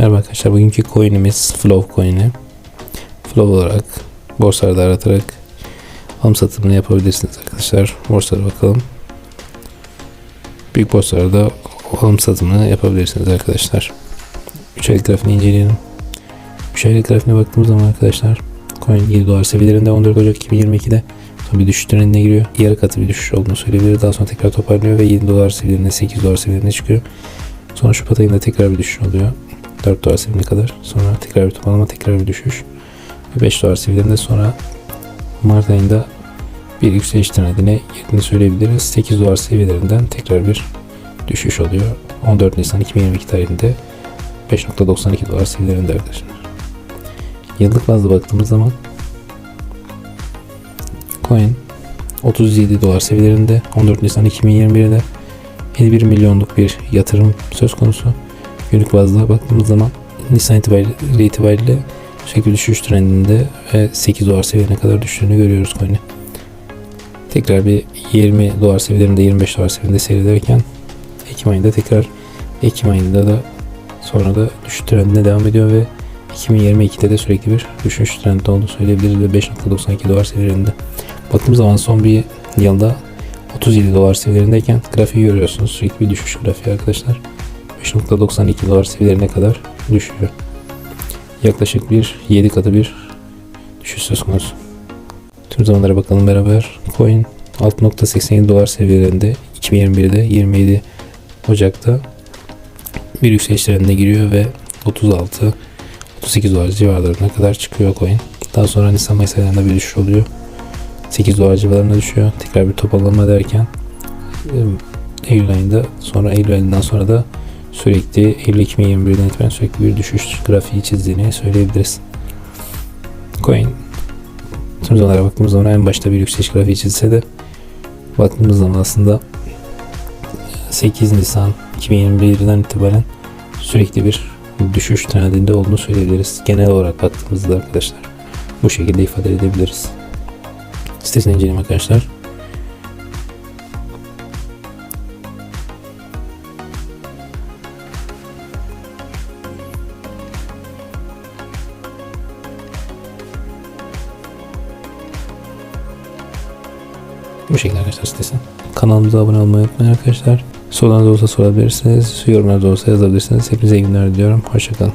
Merhaba arkadaşlar. Bugünkü coin'imiz Flow coin'i. Flow olarak borsalarda aratarak alım satımını yapabilirsiniz arkadaşlar. Borsalara bakalım. Büyük borsalarda alım satımını yapabilirsiniz arkadaşlar. 3 aylık grafiğini inceleyelim. 3 aylık grafiğine baktığımız zaman arkadaşlar coin 7 dolar seviyelerinde 14 Ocak 2022'de sonra bir düşüş trendine giriyor. Yarı katı bir düşüş olduğunu söyleyebiliriz. Daha sonra tekrar toparlıyor ve 7 dolar seviyelerinde 8 dolar seviyelerine çıkıyor. Sonra Şubat ayında tekrar bir düşüş oluyor. 4 dolar seviyene kadar. Sonra tekrar bir toparlama, tekrar bir düşüş. Ve 5 dolar seviyelerinde sonra Mart ayında bir yükseliş trendine girdiğini söyleyebiliriz. 8 dolar seviyelerinden tekrar bir düşüş oluyor. 14 Nisan 2022 tarihinde 5.92 dolar seviyelerinde arkadaşlar. Yıllık bazda baktığımız zaman coin 37 dolar seviyelerinde 14 Nisan 2021'de 51 milyonluk bir yatırım söz konusu. Günlük bazda baktığımız zaman Nisan itibariyle, itibariyle sürekli düşüş trendinde ve 8 dolar seviyene kadar düştüğünü görüyoruz coin'i. Tekrar bir 20 dolar seviyelerinde 25 dolar seviyede seyrederken Ekim ayında tekrar Ekim ayında da sonra da düşüş trendine devam ediyor ve 2022'de de sürekli bir düşüş trendi olduğunu söyleyebiliriz ve 5.92 dolar seviyelerinde. Baktığımız zaman son bir yılda 37 dolar seviyelerindeyken grafiği görüyorsunuz. Sürekli bir düşüş grafiği arkadaşlar. 5.92 dolar seviyelerine kadar düşüyor. Yaklaşık bir 7 katı bir düşüş söz konusu. Tüm zamanlara bakalım beraber. Coin 6.87 dolar seviyelerinde 2021'de 27 Ocak'ta bir yükseliş trendine giriyor ve 36 38 dolar civarlarına kadar çıkıyor coin. Daha sonra Nisan Mayıs aylarında bir düşüş oluyor. 8 dolar civarlarına düşüyor. Tekrar bir toparlama derken Eylül ayında sonra Eylül ayından sonra da sürekli Eylül 2021'den itibaren sürekli bir düşüş grafiği çizdiğini söyleyebiliriz. Coin tüm zamanlara baktığımız zaman en başta bir yükseliş grafiği çizse de baktığımız zaman aslında 8 Nisan 2021'den itibaren sürekli bir düşüş trendinde olduğunu söyleyebiliriz. Genel olarak baktığımızda arkadaşlar bu şekilde ifade edebiliriz. Sitesini inceleyelim arkadaşlar. Bu şekilde arkadaşlar sitesi. Kanalımıza abone olmayı unutmayın arkadaşlar. Sorularınız olsa sorabilirsiniz. Yorumlarda olsa yazabilirsiniz. Hepinize iyi günler diliyorum. Hoşçakalın.